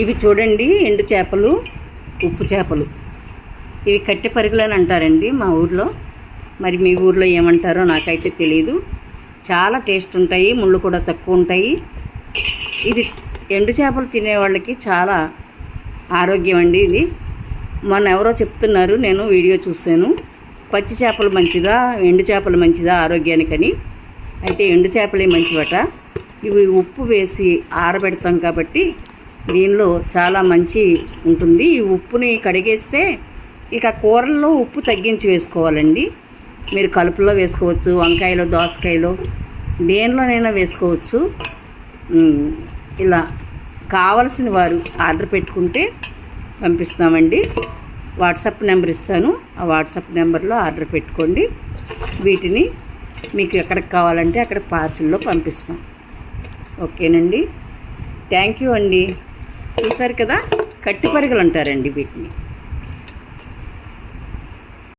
ఇవి చూడండి ఎండు చేపలు ఉప్పు చేపలు. ఇవి కట్టె పరుగులు అని అంటారండి మా ఊర్లో. మరి మీ ఊర్లో ఏమంటారో నాకైతే తెలియదు చాలా టేస్ట్ ఉంటాయి ముళ్ళు కూడా తక్కువ ఉంటాయి. ఇది ఎండు చేపలు తినే వాళ్ళకి చాలా ఆరోగ్యం అండి ఇది. మొన్న ఎవరో చెప్తున్నారు నేను వీడియో చూశాను. పచ్చి చేపలు మంచిదా ఎండు చేపలు మంచిదా ఆరోగ్యానికని. అయితే ఎండు చేపలే మంచివట. ఇవి ఉప్పు వేసి ఆరబెడతాం కాబట్టి దీనిలో చాలా మంచి ఉంటుంది. ఈ ఉప్పుని కడిగేస్తే ఇక కూరల్లో ఉప్పు తగ్గించి వేసుకోవాలండి. మీరు కలుపులో వేసుకోవచ్చు వంకాయలో దోసకాయలో దేనిలోనైనా వేసుకోవచ్చు. ఇలా కావలసిన వారు ఆర్డర్ పెట్టుకుంటే పంపిస్తామండి. వాట్సాప్ నెంబర్ ఇస్తాను. ఆ వాట్సాప్ నెంబర్లో ఆర్డర్ పెట్టుకోండి. వీటిని మీకు ఎక్కడికి కావాలంటే అక్కడ పార్సిల్లో పంపిస్తాం. ఓకేనండి. థ్యాంక్ యూ అండి. చూసారు కదా? కట్టి పరిగలు అంటారండి వీటిని.